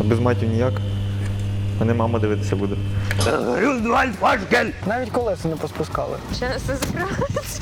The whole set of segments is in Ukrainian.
А без матів ніяк. Мене мама дивитися буде. Навіть колеса не поспускали. Ще все закривається.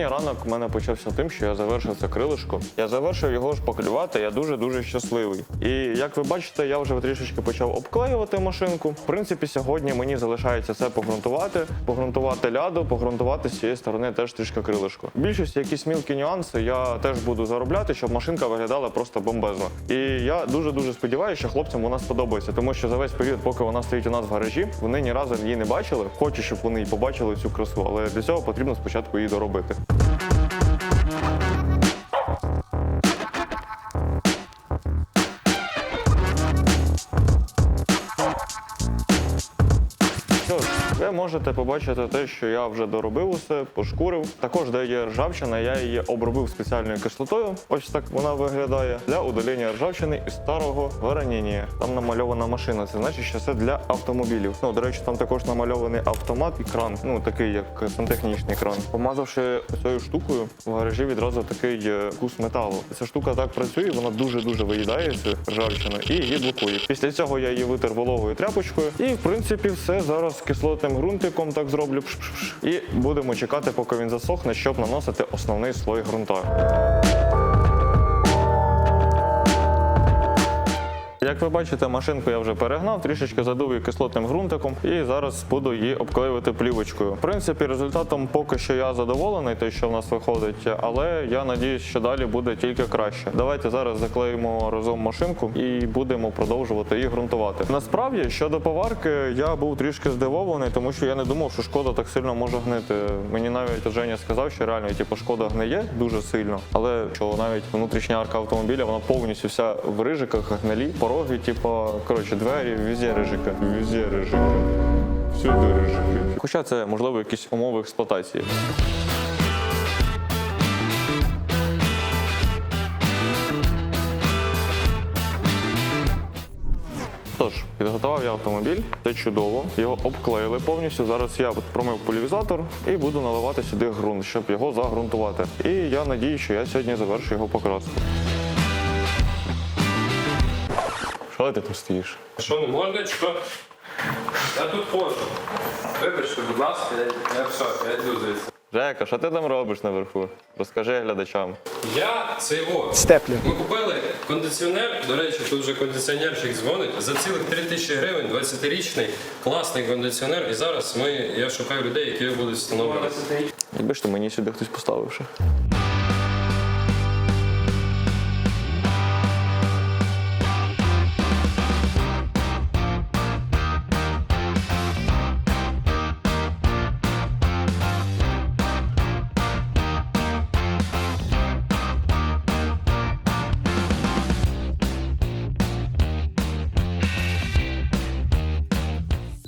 Сьогодні ранок у мене почався тим, що я завершив це крилишко. Я завершив його шпаклювати, я дуже-дуже щасливий. І як ви бачите, я вже трішечки почав обклеювати машинку. В принципі, сьогодні мені залишається це погрунтувати, погрунтувати ляду, погрунтувати з цієї сторони теж трішки крилишко. В більшості якісь мілкі нюанси я теж буду заробляти, щоб машинка виглядала просто бомбезно. І я дуже-дуже сподіваюся, що хлопцям вона сподобається, тому що за весь період, поки вона стоїть у нас в гаражі, вони ні разу її не бачили. Хочу, щоб вони побачили цю красу, але для цього потрібно спочатку її доробити. Що можете побачити те, що я вже доробив усе, пошкурив. Також, де є ржавчина, я її обробив спеціальною кислотою. Ось так вона виглядає для удалення ржавчини із старого вороніння. Там намальована машина. Це значить, що це для автомобілів. Ну, до речі, там також намальований автомат і кран. Ну такий, як сантехнічний кран. Помазавши цією штукою, в гаражі відразу такий е, вкус металу. Ця штука так працює, вона дуже дуже виїдає цю ржавчину і її блокує. Після цього я її витер вологою тряпочкою, і в принципі все зараз кислотним ґрунтиком так зроблю. І будемо чекати, поки він засохне, щоб наносити основний слой ґрунта. Як ви бачите, машинку я вже перегнав, трішечки задув її кислотним ґрунтиком і зараз буду її обклеювати плівочкою. В принципі, результатом поки що я задоволений, те, що в нас виходить, але я надіюсь, що далі буде тільки краще. Давайте зараз заклеїмо разом машинку і будемо продовжувати її ґрунтувати. Насправді, щодо поварки, я був трішки здивований, тому що я не думав, що шкода так сильно може гнити. Мені навіть Женя сказав, що реально типу, шкода гниє дуже сильно, але що навіть внутрішня арка автомобіля вона повністю вся в рижиках, гнилі, пороги, типу, коротше, двері, везде рижики. Везде рижики. Всюди рижики. Хоча це можливо якісь умови експлуатації. Тож, підготував я автомобіль, це чудово. Його обклеїли повністю. Зараз я промив полівізатор і буду наливати сюди ґрунт, щоб його загрунтувати. І я надію, що я сьогодні завершу його покраску. Що ти тут стоїш? Що не можна, чи що? Я тут ходжу. Вибачте, будь ласка, я, я все, я йду звідси. Жека, що ти там робиш наверху? Розкажи глядачам. Я цей во. Степлі. Ми купили кондиціонер. До речі, тут вже кондиціонерчик дзвонить. За цілих 3 тисячі гривень, 20-річний, класний кондиціонер. І зараз ми, я шукаю людей, які його будуть встановлювати. Якби ж то мені сюди хтось поставив ще.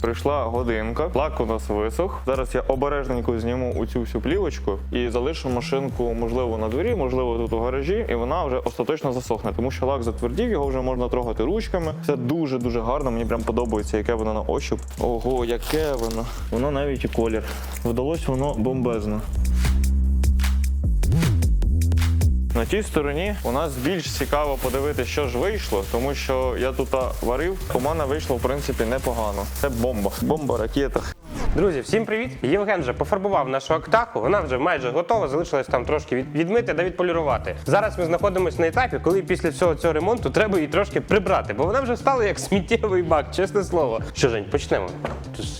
Прийшла годинка, лак у нас висох. Зараз я обережненько зніму у цю всю плівочку і залишу машинку, можливо, на дворі, можливо, тут у гаражі, і вона вже остаточно засохне, тому що лак затвердів, його вже можна трогати ручками. Це дуже дуже гарно. Мені прям подобається, яке воно на ощуп. Ого, яке воно! Воно навіть і колір. Вдалось воно бомбезно. На тій стороні у нас більш цікаво подивитися, що ж вийшло, тому що я тут варив, у мене вийшло в принципі непогано. Це бомба. Бомба, ракета. Друзі, всім привіт! Євген вже пофарбував нашу актаху. Вона вже майже готова. Залишилось там трошки від- відмити да відполірувати. Зараз ми знаходимося на етапі, коли після всього цього ремонту треба її трошки прибрати, бо вона вже стала як сміттєвий бак, чесне слово. Що Жень, почнемо.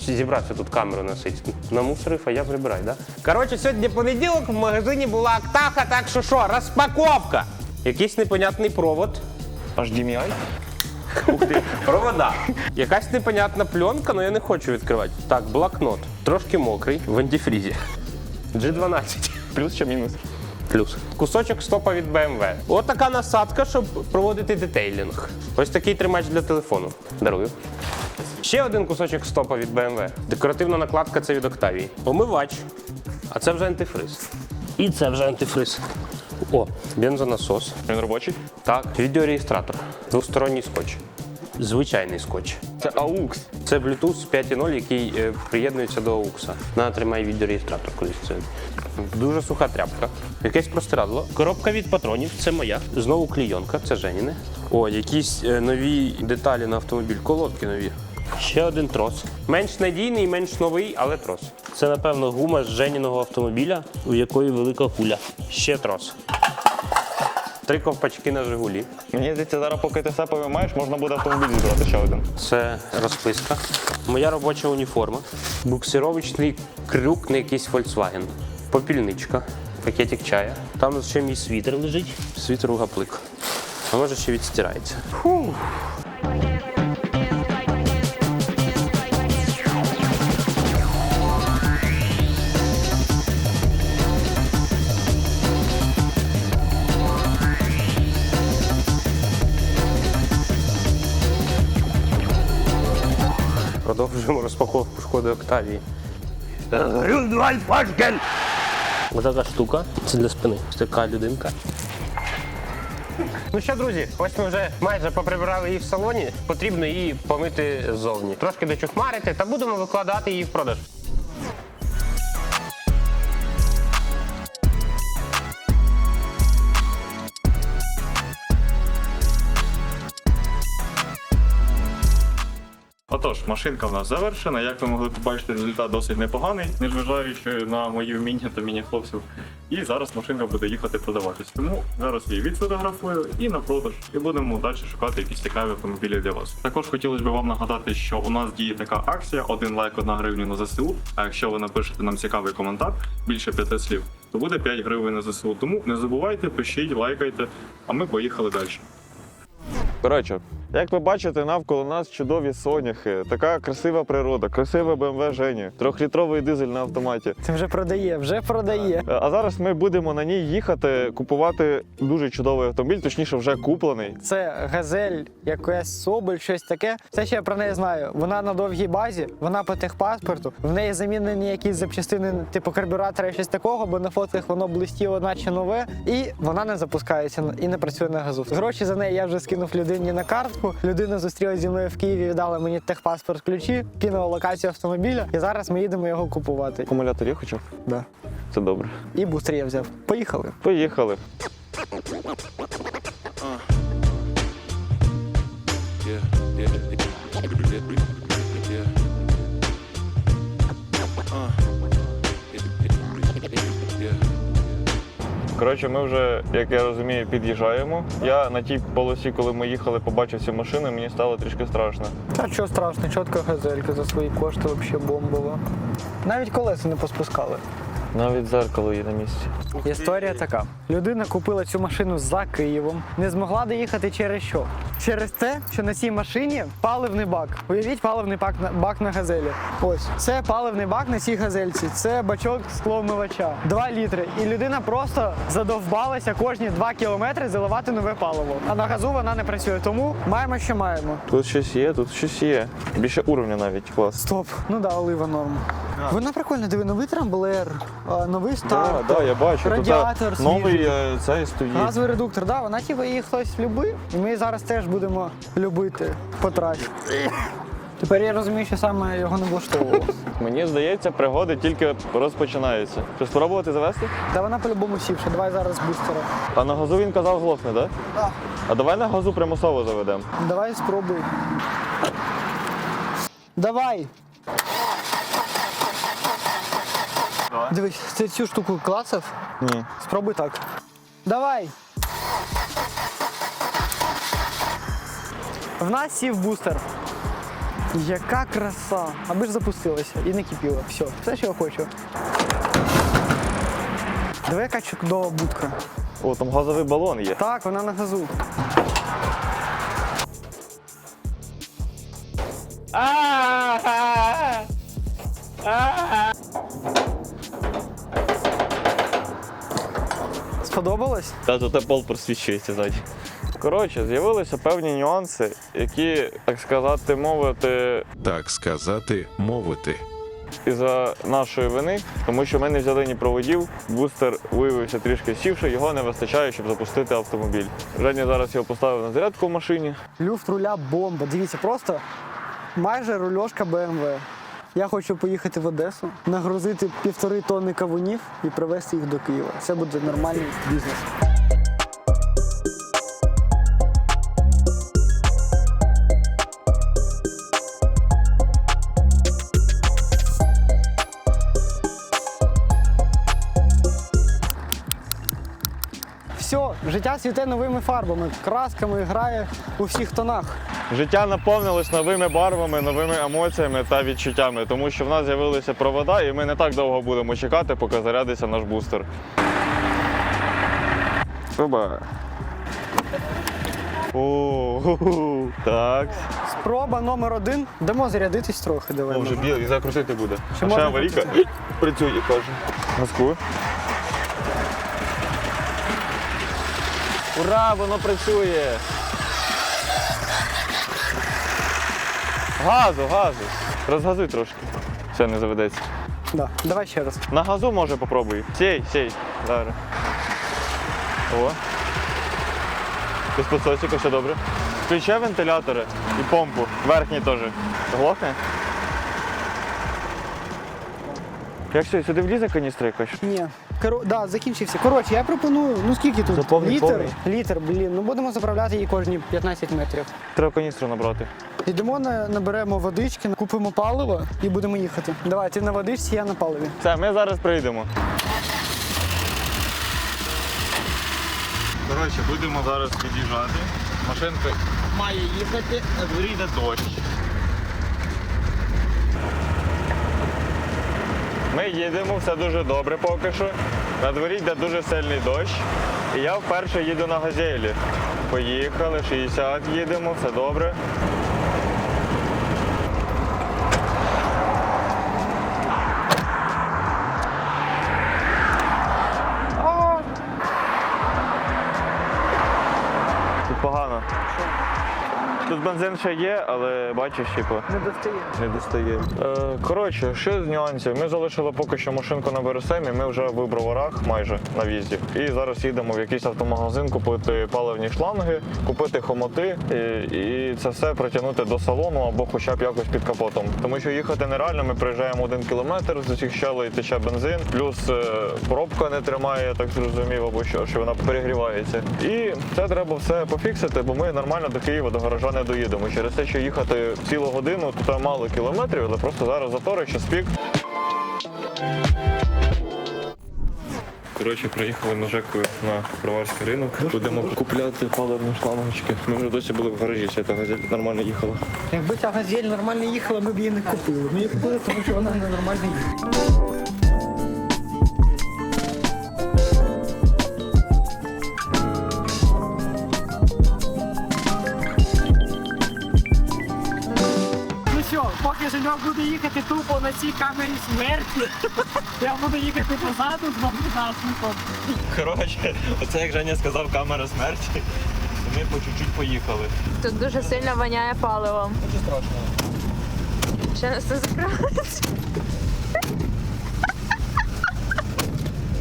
Зібрався тут камеру носить. Намусорив, а я прибирай, да? Коротше, сьогодні понеділок в магазині була актаха, так що що, розпаковка. Якийсь непонятний провод. HDMI? Провода. Якась непонятна пленка, але я не хочу відкривати. Так, блокнот. Трошки мокрий в антифрізі. G12. Плюс чи мінус? Плюс. Кусочок стопа від BMW. От така насадка, щоб проводити детейлінг. Ось такий тримач для телефону. Дарую. Ще один кусочок стопа від BMW. Декоративна накладка це від Octavia. Омивач. А це вже антифриз. І це вже антифриз. О, бензонасос. Він робочий? Так, відеореєстратор. Двосторонній скотч. Звичайний скотч. Це AUX. Це Bluetooth 5.0, який е, приєднується до AUX. На тримай відеореєстратор колись це. Дуже суха тряпка. Якесь простирадло. Коробка від патронів, це моя. Знову клійонка, це Женіни. О, якісь е, нові деталі на автомобіль, колодки нові. Ще один трос. Менш надійний, менш новий, але трос. Це, напевно, гума з Женіного автомобіля, у якої велика куля. Ще трос. Три ковпачки на Жигулі. Мені здається, зараз поки ти все повимаєш, можна буде автомобіль зібрати ще один. Це розписка. Моя робоча уніформа. Буксировочний крюк на якийсь Volkswagen. Попільничка. Пакетик чая. Там ще мій світер лежить. Світер у гаплик. А може ще відстирається. Фу. Розпаковку шкоди Октавії. Ось така штука. Це для спини. Ось така людинка. Ну що, друзі, ось ми вже майже поприбирали її в салоні. Потрібно її помити ззовні. Трошки дочухмарити та будемо викладати її в продаж. Машинка в нас завершена. Як ви могли побачити, результат досить непоганий, незважаючи на мої вміння та вміння хлопців. І зараз машинка буде їхати продаватись. Тому зараз її відфотографую і на продаж. І будемо далі шукати якісь цікаві автомобілі для вас. Також хотілося б вам нагадати, що у нас діє така акція: один лайк, одна гривня на ЗСУ. А якщо ви напишете нам цікавий коментар, більше п'яти слів, то буде 5 гривень на ЗСУ. Тому не забувайте, пишіть, лайкайте, а ми поїхали далі. Коротше, як ви бачите, навколо нас чудові соняхи, така красива природа, красива БМВ Жені, трьохлітровий дизель на автоматі. Це вже продає, вже продає. А зараз ми будемо на ній їхати, купувати дуже чудовий автомобіль, точніше, вже куплений. Це газель, якась соболь, щось таке. Це ще я про неї знаю. Вона на довгій базі, вона по техпаспорту. В неї замінені якісь запчастини, типу карбюратора і щось такого, бо на фотках воно блистіло, наче нове, і вона не запускається і не працює на газу. Гроші за неї я вже скинув людині на картку. Людина зустрілася зі мною в Києві, віддала мені техпаспорт ключі, кинула локацію автомобіля, і зараз ми їдемо його купувати. Акумулятор є хоча б? Да. Це добре. І бустер я взяв. Поїхали. Поїхали. Коротше, ми вже, як я розумію, під'їжджаємо. Я на тій полосі, коли ми їхали, побачив ці машини, мені стало трішки страшно. А що страшно, чітка газелька за свої кошти взагалі бомбова. Навіть колеса не поспускали. Навіть зеркало є на місці. Історія така: людина купила цю машину за Києвом, не змогла доїхати через що? Через те, що на цій машині паливний бак. Уявіть паливний бак на бак на газелі. Ось це паливний бак на цій газельці. Це бачок скломивача. 2 літри. І людина просто задовбалася кожні 2 кілометри заливати нове паливо. А на газу вона не працює. Тому маємо, що маємо. Тут щось є, тут щось є. Більше уровня навіть клас. Стоп. Ну да, олива норм. Вона прикольна, диви, новий трамблер, а, новий старт. да, я бачу. Тут, Радіатор а, новий свіжий. е, цей стоїть. Газовий редуктор, да, вона типу її хтось любив, і ми зараз теж будемо любити потрать. Тепер я розумію, що саме його не влаштовувало. Мені здається, пригоди тільки розпочинаються. Що спробувати завести? Та вона по-любому сівша, давай зараз бустера. А на газу він казав глохне, так? Да. А давай на газу примусово заведемо. Давай спробуй. Давай! Дивись, ти цю штуку клацав? Ні. Спробуй так. Давай! В нас сів бустер. Яка краса! Аби ж запустилася і не кипіла. Все, все, що я хочу. Диви, яка чудова будка. О, там газовий балон є. Так, вона на газу. Сподобалось? Та тут пол просвічується ззаді. Коротше, з'явилися певні нюанси, які, так сказати, мовити, так сказати, мовити. із-за нашої вини, тому що ми не взяли ні проводів. Бустер виявився трішки сівши, його не вистачає, щоб запустити автомобіль. Женя зараз його поставив на зарядку в машині. Люфт руля бомба. Дивіться, просто майже рульошка BMW. Я хочу поїхати в Одесу, нагрузити півтори тонни кавунів і привезти їх до Києва. Це буде нормальний бізнес. Все, життя цвіте новими фарбами, красками грає у всіх тонах. Життя наповнилось новими барвами, новими емоціями та відчуттями, тому що в нас з'явилися провода, і ми не так довго будемо чекати, поки зарядиться наш бустер. Оба. О, так. Спроба номер один. Дамо зарядитись трохи, давай. О, вже білий, закрутити буде. Ще А ще аварійка працює, каже. Газку. Ура, воно працює. Газу, газу. Розгазуй трошки. Все, не заведеться. Да. Давай ще раз. На газу може попробуй. Сей, сей. Зараз. О. Без підсосіка, все добре. Включай вентилятори і помпу. Верхній теж. Глохне? Як все, сюди влізе каністра якась? Ні. Коро... Да, закінчився. Коротше, я пропоную, ну скільки тут? Заповнюй Літр? повний. Літр, блін. Ну будемо заправляти її кожні 15 метрів. Треба каністру набрати. Йдемо, на- наберемо водички, купимо паливо і будемо їхати. Давай, ти на водичці, я на паливі. Все, ми зараз прийдемо. Коротше, будемо зараз під'їжджати. Машинка має їхати, на дворі йде дощ. Ми їдемо, все дуже добре поки що. На дворі йде дуже сильний дощ. І я вперше їду на газелі. Поїхали, 60 їдемо, все добре. Тут бензин ще є, але бачиш, типу, Не достає. не достає. Е, коротше, що з нюансів? Ми залишили поки що машинку на Бересемі, ми вже в броварах майже на в'їзді. І зараз їдемо в якийсь автомагазин купити паливні шланги, купити хомоти і, і це все притягнути до салону або хоча б якось під капотом. Тому що їхати нереально, ми приїжджаємо один кілометр, з усіх щелей тече бензин, плюс е, пробка не тримає, я так зрозумів, або що, що вона перегрівається. І це треба все пофіксити, бо ми нормально до Києва, до гаража не доїдемо. Через те, що їхати цілу годину, то там мало кілометрів, але просто зараз затори, час пік. Коротше, приїхали на ЖЕКу на броварський ринок. Будемо купляти паливні шлангочки. Ми вже досі були в гаражі, ця газель нормально їхала. Якби ця газель нормально їхала, ми б її не купили. Ми її купили, тому що вона не нормально їхала. Поки Женьок буде їхати тупо на цій камері смерті, я буду їхати позаду з вогнегасником. Коротше, оце як Женя сказав, камера смерті. Ми по чуть-чуть поїхали. Тут дуже сильно воняє паливом. Дуже страшно. Ще не все закривається.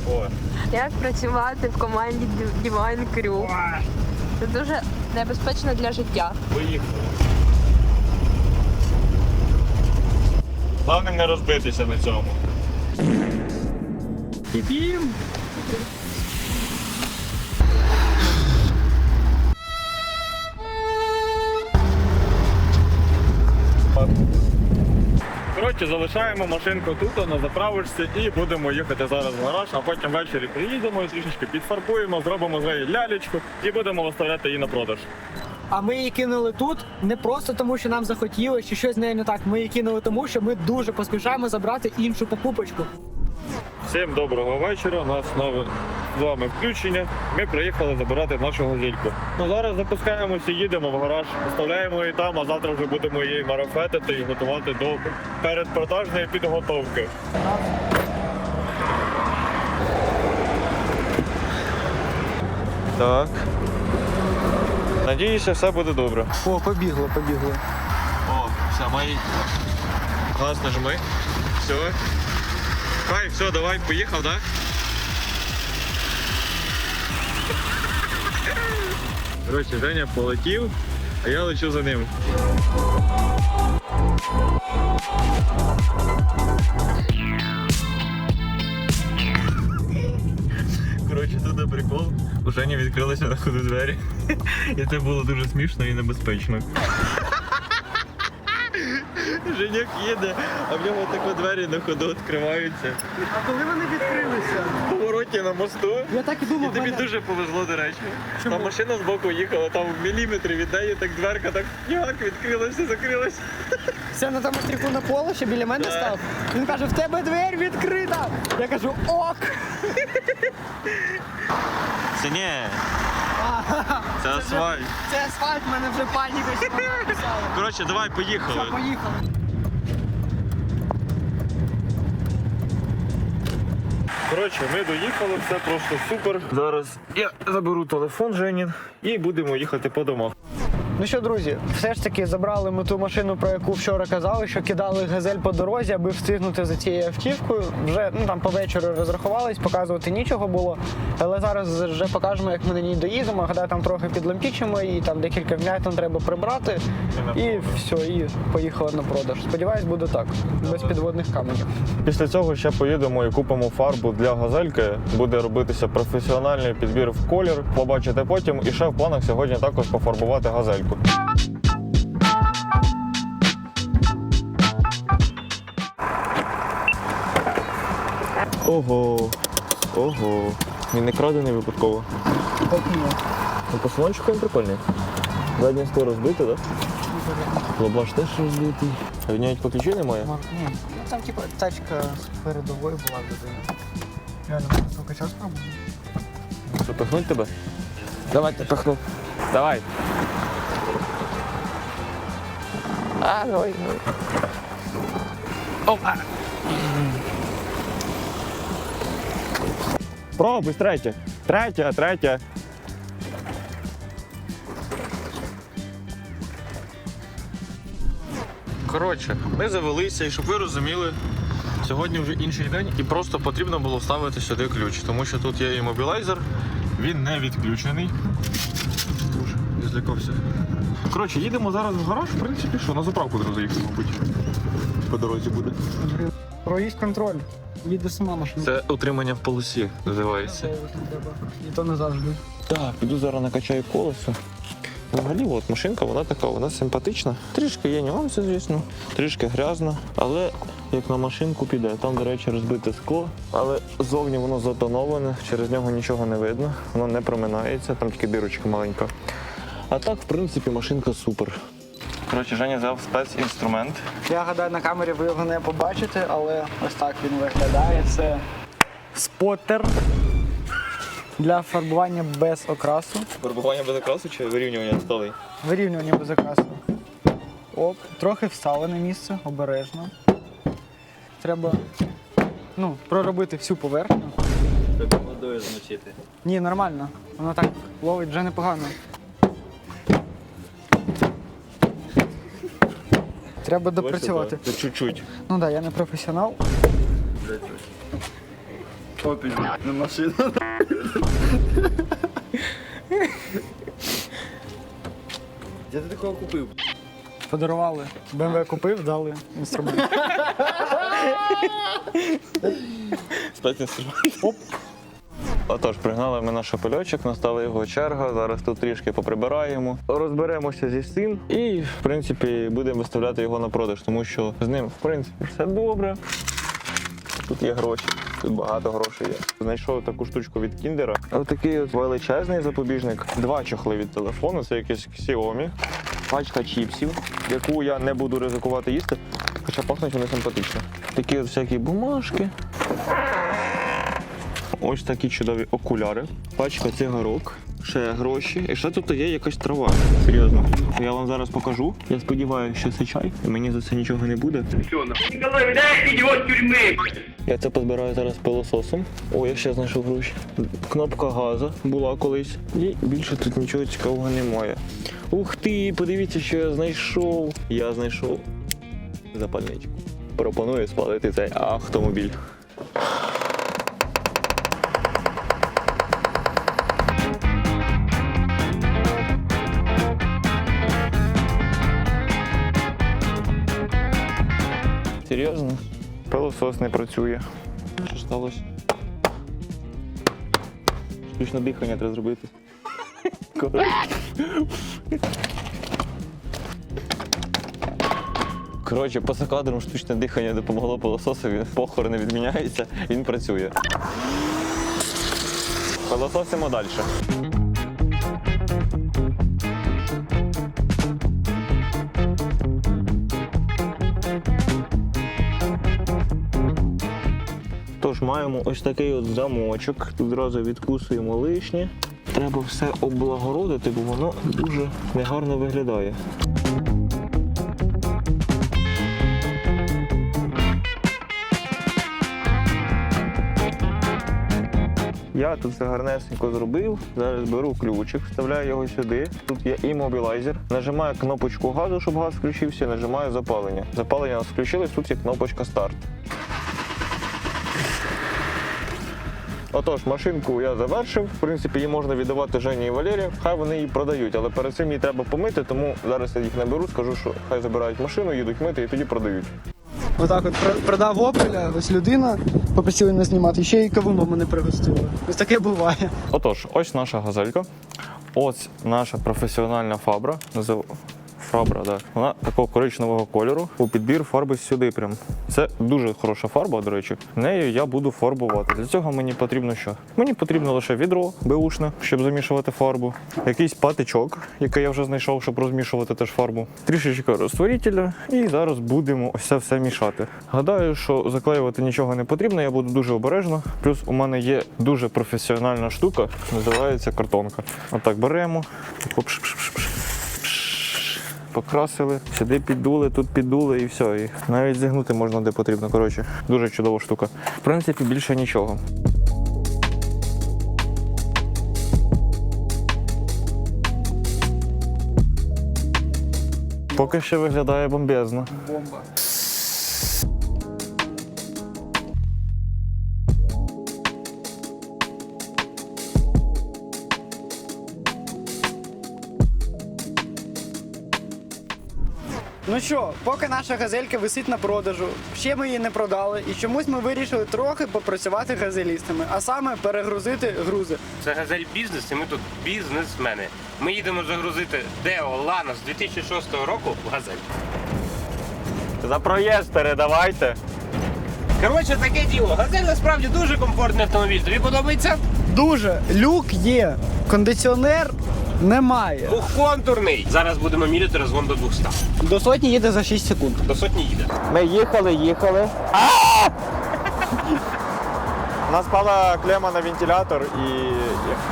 О, Як працювати в команді Divine Crew? Це дуже небезпечно для життя. поїхали. Головне не розбитися на цьому. Піпім! Коротше, залишаємо машинку тут на заправочці і будемо їхати зараз в гараж, а потім ввечері приїдемо і трішечки підфарбуємо, зробимо з неї лялечку і будемо виставляти її на продаж. А ми її кинули тут не просто тому, що нам захотілося, чи щось з нею не так. Ми її кинули тому, що ми дуже поспішаємо забрати іншу покупочку. Всім доброго вечора. У нас нове з вами включення. Ми приїхали забирати нашу газельку. Ну зараз запускаємося, їдемо в гараж, вставляємо її там, а завтра вже будемо її марафетити і готувати до передпродажної підготовки. Так. Надіюся, все буде добре. О, побігло, побігло. О, все, має. Газ нажми. Все. Хай, все, давай, поїхав, да? Коротше, Женя полетів, а я лечу за ним. Прикол. У Жені відкрилися на ходу двері. І це було дуже смішно і небезпечно. Женяк їде, а в нього тако двері на ходу відкриваються. А коли вони відкрилися? В повороті на мосту. Я так і І думав, тобі мене- дуже повезло, до речі. Чому? Там машина з боку їхала, там в міліметрі від неї так дверка так як відкрилася, закрилася. Це на тому стріку на поло, що біля мене став. Він каже, в тебе двері відкрита. Я кажу, ок. Це ні. Це асфальт. Це асфальт, в мене вже паніка написала. Коротше, давай поїхали. Поїхали. Коротше, ми доїхали, все просто супер. Зараз я заберу телефон Женін і будемо їхати по домах. Ну що, друзі, все ж таки забрали ми ту машину, про яку вчора казали, що кидали газель по дорозі, аби встигнути за цією автівкою. Вже ну там по вечору розрахувались, показувати нічого було. Але зараз вже покажемо, як ми на ній доїдемо. Гадаю, там трохи підлампічимо і там декілька вмятин треба прибрати. І все, і поїхали на продаж. Сподіваюсь, буде так, без підводних каменів. Після цього ще поїдемо і купимо фарбу для газельки. Буде робитися професіональний підбір в колір. Побачите потім. І ще в планах сьогодні також пофарбувати газельку. Ого, ого. Він не крадений випадково. Ну, по салончику він прикольний. Заднє скло розбите, так? Лобаш теж розбитий. А від нього по ключі немає? Ні, ну там типу тачка з передової була людина. Реально, тільки час спробую. Що, пихнуть тебе? Давайте пихну. Давай. А, ой, ой. Опа. Пробуй, третє. Третє, третє. Коротше, ми завелися, і щоб ви розуміли, сьогодні вже інший день і просто потрібно було вставити сюди ключ, тому що тут є іммобілайзер, він не відключений. Дуже злякався. Коротше, їдемо зараз в гараж, в принципі, що на заправку треба заїхати, мабуть. По дорозі буде. Проїзд контроль. Їде сама машина. Це утримання в полосі називається. І то не завжди. Так, піду зараз накачаю колесо. Взагалі, от машинка, вона така, вона симпатична. Трішки є нюанси, звісно, трішки грязно, але як на машинку піде. Там, до речі, розбите скло, але зовні воно затоноване, через нього нічого не видно, воно не проминається, там тільки бірочка маленька. А так, в принципі, машинка супер. Коротше, Женя взяв спецінструмент. Я гадаю, на камері ви його не побачите, але ось так він виглядає. Це спотер для фарбування без окрасу. Фарбування без окрасу чи вирівнювання столей? Вирівнювання без окрасу. Оп, трохи вставлене місце, обережно. Треба ну, проробити всю поверхню. Треба водою змочити. Ні, нормально. Воно так ловить вже непогано. Треба допрацювати. Це чуть-чуть. Ну так, да, я не професіонал. Опіль, не машина. Де ти такого купив? Подарували. БМВ купив, дали інструмент. Спецінструмент. Оп. Отож, пригнали ми наш пильочок, настала його черга. Зараз тут трішки поприбираємо, розберемося зі всім і, в принципі, будемо виставляти його на продаж, тому що з ним, в принципі, все добре. Тут є гроші, тут багато грошей є. Знайшов таку штучку від Кіндера. Ось такий от величезний запобіжник. Два чохли від телефону, це якийсь Xiaomi. Пачка чіпсів, яку я не буду ризикувати їсти, хоча пахнуть вони симпатично. Такі от всякі бумажки. Ось такі чудові окуляри, пачка цигарок, ще гроші. І ще тут є якась трава. Серйозно. Я вам зараз покажу. Я сподіваюся, що це чай, і мені за це нічого не буде. Я це позбираю зараз пилососом. О, я ще знайшов гроші. Кнопка газу була колись. І більше тут нічого цікавого немає. Ух ти, подивіться, що я знайшов. Я знайшов запальничку. пропоную спалити цей автомобіль. Серйозно? Пилосос не працює. Що сталося? Штучне дихання треба зробити. Коротше, поза кадром штучне дихання допомогло пилососові. Похор не відміняється, він працює. Пилососимо далі. Маємо ось такий от замочок. Тут зразу відкусуємо лишнє. Треба все облагородити, бо воно дуже негарно виглядає. Я тут все гарнесенько зробив. Зараз беру ключик, вставляю його сюди. Тут є імобілайзер. Нажимаю кнопочку газу, щоб газ включився, нажимаю запалення. Запалення у нас включилось, тут є кнопочка старт. Отож, машинку я завершив. В принципі, її можна віддавати Жені і Валері. Хай вони її продають, але перед цим її треба помити, тому зараз я їх наберу, скажу, що хай забирають машину, їдуть мити і тоді продають. Отак от про- продав опеля, ось людина, попросили не знімати, ще й кавуном мене пригостили. Ось таке буває. Отож, ось наша газелька. Ось наша професіональна фабра. Назив... Фабра, так. Вона такого коричневого кольору. У підбір фарби сюди прям. Це дуже хороша фарба, до речі. Нею я буду фарбувати. Для цього мені потрібно що? Мені потрібно лише відро беушне, щоб замішувати фарбу. Якийсь патичок, який я вже знайшов, щоб розмішувати теж фарбу. Трішечки розтворителя. І зараз будемо ось це все мішати. Гадаю, що заклеювати нічого не потрібно, я буду дуже обережно. Плюс у мене є дуже професіональна штука, називається картонка. Отак беремо. Покрасили, сюди піддули, тут піддули і все. І навіть зігнути можна де потрібно. Коротше, дуже чудова штука. В принципі, більше нічого. Поки що виглядає бомбезно. Ну що, поки наша газелька висить на продажу, ще ми її не продали, і чомусь ми вирішили трохи попрацювати газелістами, а саме перегрузити грузи. Це газель бізнес, і ми тут бізнесмени. Ми їдемо загрузити Део Ланос 2006 року в газель. За проїзд передавайте. Коротше, таке діло. Газель насправді дуже комфортний автомобіль. Тобі подобається? Дуже люк є, кондиціонер немає. Двохконтурний. Зараз будемо міряти розгон до 200. До сотні їде за 6 секунд. До сотні їде. Ми їхали, їхали. У нас пала клема на вентилятор і,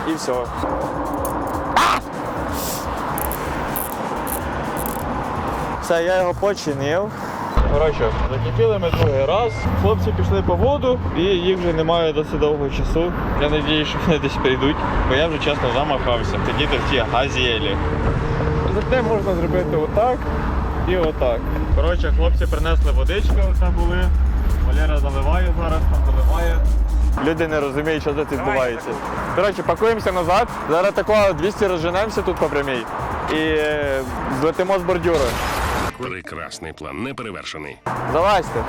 і, і все. Все, я його починив. Коротше, закипіли ми другий раз. Хлопці пішли по воду і їх вже немає досить довго часу. Я сподіваюся, що вони десь прийдуть, бо я вже чесно замахався. Сидіти в тій газелі. Зате можна зробити отак і отак. Коротше, хлопці принесли водички, оце були. Валера заливає зараз, там заливає. Люди не розуміють, що тут відбувається. Коротше, пакуємося назад. Зараз такого 200 розженемося тут по прямій і е, злетимо з бордюри. Прекрасний план, неперевершений. Залазьте.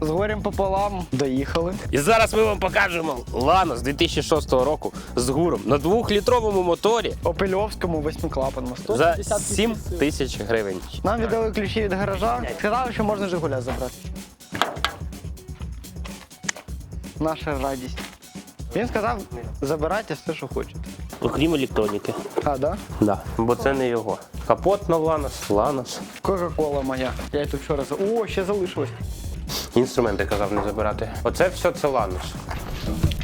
З горем пополам доїхали. І зараз ми вам покажемо Ланос 2006 року з гуром на двохлітровому моторі Опельовському восьмиклапаному. за 7 тисяч гривень. Нам віддали ключі від гаража. Сказали, що можна Жигуля забрати. Наша радість. Він сказав, забирайте все, що хочете. Окрім електроніки. А, да? Да. Бо це не його. Капот на Ланос, Ланос. Кока-кола моя. Я її тут вчора за. О, ще залишилось. Інструменти казав не забирати. Оце все це Ланос.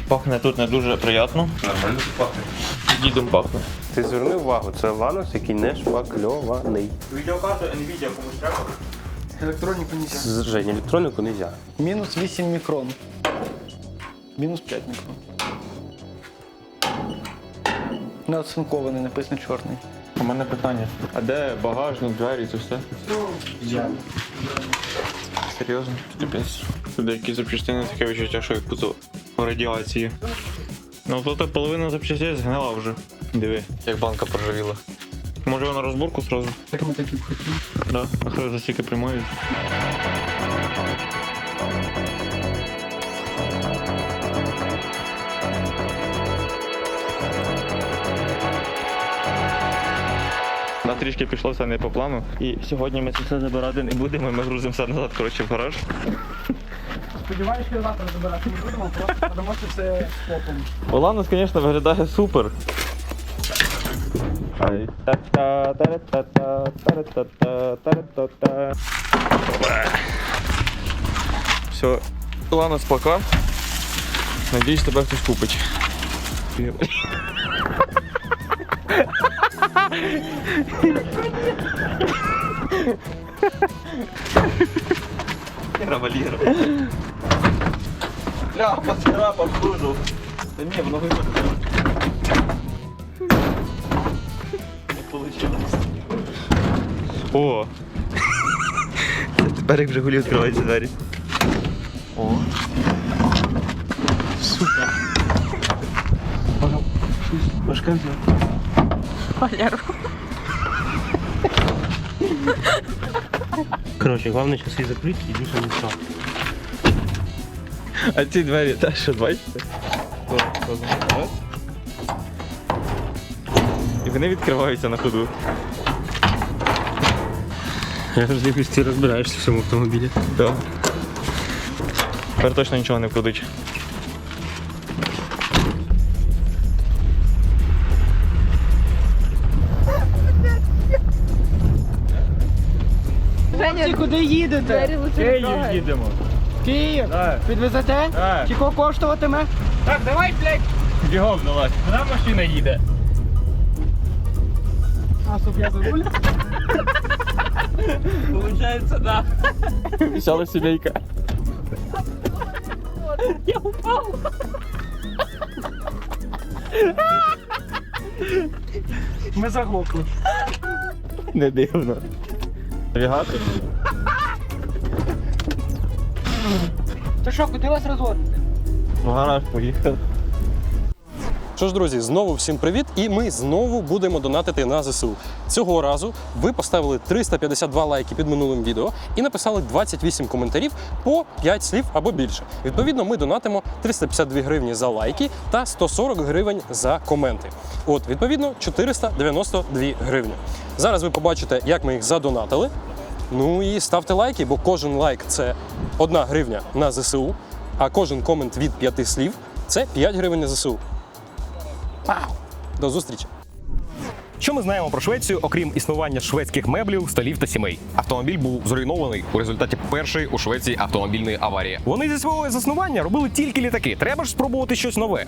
Пахне тут не дуже приємно. Нормально пахне. Дідом пахне. Ти зверни увагу, це Ланос, який не шпакльований. Відеокарту Nvidia комусь треба? Електроніку нельзя. З Жень, електроніку не можна. Мінус 8 мікрон. Мінус 5 мікрон. Не оцинкований, написано чорний. У мене питання. А де багажник, двері, це все? Серйозно? Капець. Тут деякі запчастини таке відчуття, що як тут у радіації. Ну тут половина запчастин згнила вже. Диви, як банка проржавіла. Може вона розборку сразу? Так ми такі хотіли. Да, а хай за стільки приймають. Трішки пішло все не по плану. І сьогодні ми це все забирати не будемо, ми грузимо все назад коротше, в гараж. Сподіваюся, що завтра забирати не будемо, просто тому що це хлопом. Уланус, звісно, виглядає супер. Все, Уланус, пока. Надіюсь, тебе хтось купить. Раваліра. Бля, пацара покружу. Та ні, воно виходить. Не получилось. О! Тепер як в Жигулі відкриваються двері. О. Супер. Важка взяти. Валеру. Коротше, головне зараз її закрити і більше не став. А ці двері теж що бачите? І вони відкриваються на ходу. Я завжди якось ти розбираєшся в цьому автомобілі. Так. Тепер точно нічого не вкладуть. Хлопці, куди їдете? Не їдемо. Київ? Підвезете? Так. Чого коштуватиме? Так, давай, блядь! Бігом залазь. Куди машина їде? А, щоб я забув? Получається, да. Весела сімейка. Ми заглохли. Не дивно. Навігатор? То що, куди вас розводити? В гараж поїхав. Що ж, друзі, знову всім привіт! І ми знову будемо донатити на ЗСУ. Цього разу ви поставили 352 лайки під минулим відео і написали 28 коментарів по 5 слів або більше. Відповідно, ми донатимо 352 гривні за лайки та 140 гривень за коменти. От, відповідно, 492 гривні. Зараз ви побачите, як ми їх задонатили. Ну і ставте лайки, бо кожен лайк це 1 гривня на ЗСУ, а кожен комент від 5 слів це 5 гривень на ЗСУ. До зустрічі! Що ми знаємо про Швецію, окрім існування шведських меблів, столів та сімей? Автомобіль був зруйнований у результаті першої у Швеції автомобільної аварії. Вони зі свого заснування робили тільки літаки. Треба ж спробувати щось нове.